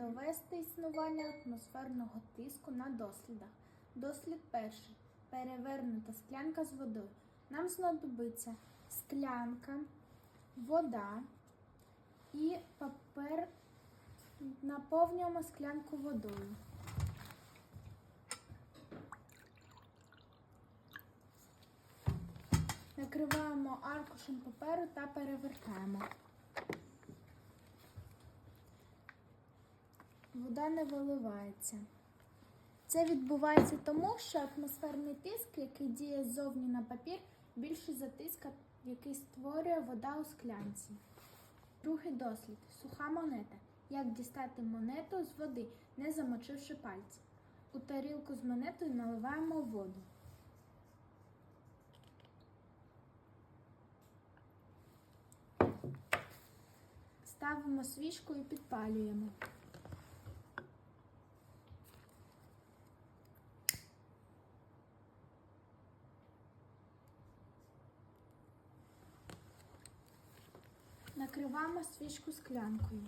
довести існування атмосферного тиску на дослідах. Дослід перший. Перевернута склянка з водою. Нам знадобиться склянка, вода і папер. Наповнюємо склянку водою. Накриваємо аркушем паперу та перевертаємо. Вода не виливається. Це відбувається тому, що атмосферний тиск, який діє ззовні на папір, більший за тиск, який створює вода у склянці. Другий дослід. Суха монета. Як дістати монету з води, не замочивши пальці. У тарілку з монетою наливаємо воду. Ставимо свічку і підпалюємо. Накриваємо свічку склянкою.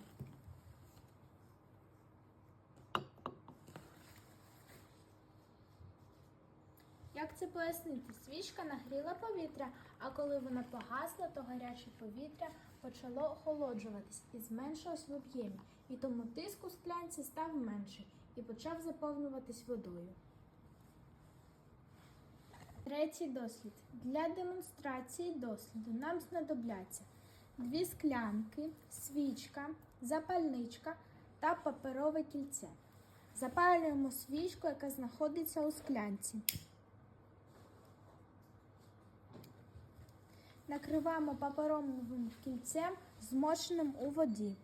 Як це пояснити? Свічка нагріла повітря, а коли вона погасла, то гаряче повітря почало охолоджуватись і зменшилось в об'ємі, і тому тиск у склянці став менший і почав заповнюватись водою. Третій дослід. Для демонстрації досліду нам знадобляться дві склянки, свічка, запальничка та паперове кільце. Запалюємо свічку, яка знаходиться у склянці. Накриваємо паперовим кільцем, змоченим у воді.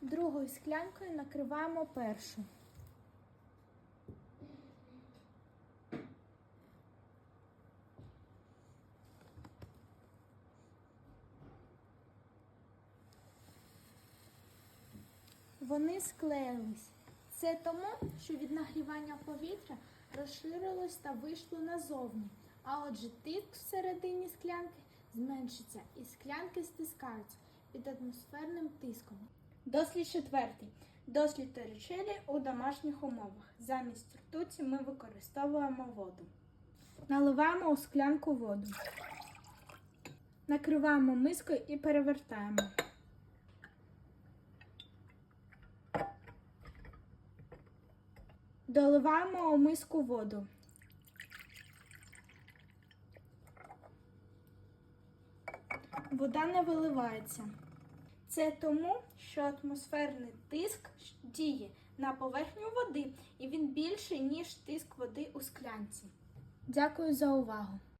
Другою склянкою накриваємо першу. Вони склеїлись. Це тому, що від нагрівання повітря розширилось та вийшло назовні. А отже, тиск всередині склянки зменшиться і склянки стискаються під атмосферним тиском. Дослід четвертий. Дослід торічелі у домашніх умовах. Замість ртуті ми використовуємо воду. Наливаємо у склянку воду. Накриваємо мискою і перевертаємо. Доливаємо у миску воду. Вода не виливається. Це тому, що атмосферний тиск діє на поверхню води, і він більший, ніж тиск води у склянці. Дякую за увагу!